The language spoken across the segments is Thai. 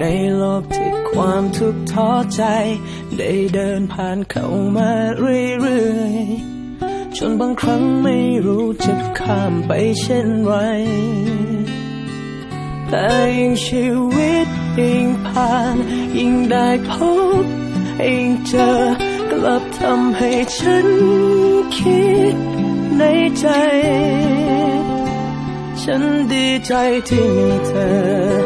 ในโลกที่ความทุกข์ท้อใจ ได้เดินผ่านเข้ามาเรื่อยๆ จนบางครั้งไม่รู้จะข้ามไปเช่นไร แต่ยิ่งชีวิตยิ่งผ่าน ยิ่งได้พบยิ่งเจอกลับทำให้ฉันคิดในใจ ฉันดีใจที่มีเธอ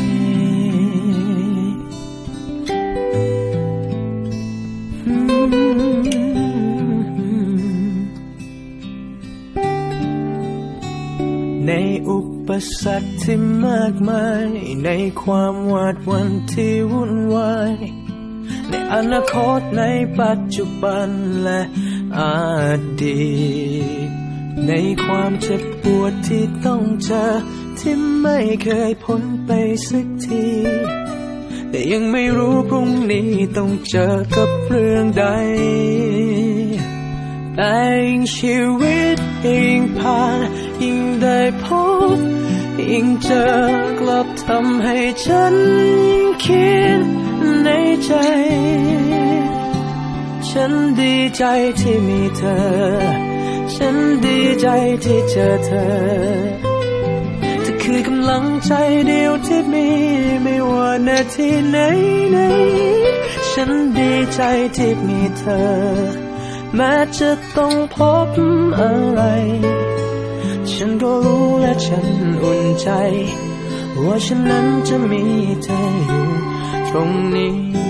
ในอุปสรรคที่มากมาย ในความหวาดวันที่วุ่นวาย ในอนาคตในปัจจุบันและอดีต ในความเจ็บปวดที่ต้องเจอ ที่ไม่เคยพ้นไปสักที แต่ยังไม่รู้พรุ่งนี้ต้องเจอกับเรื่องใดแต่งชีวิต ยิ่งผ่านยิ่งได้พบยิ่งเจอกลับทำให้ฉันยิ่งคิดในใจ ฉันดีใจที่มีเธอ ฉันดีใจที่เจอเธอเธอคือกำลังใจเดียวที่มีไม่ว่านาทีไหนไหนฉันดีใจที่มีเธอ แม้จะต้องพบอะไร ฉันก็รู้และฉันอุ่นใจ ว่าฉันนั้นจะมีเธออยู่ตรงนี้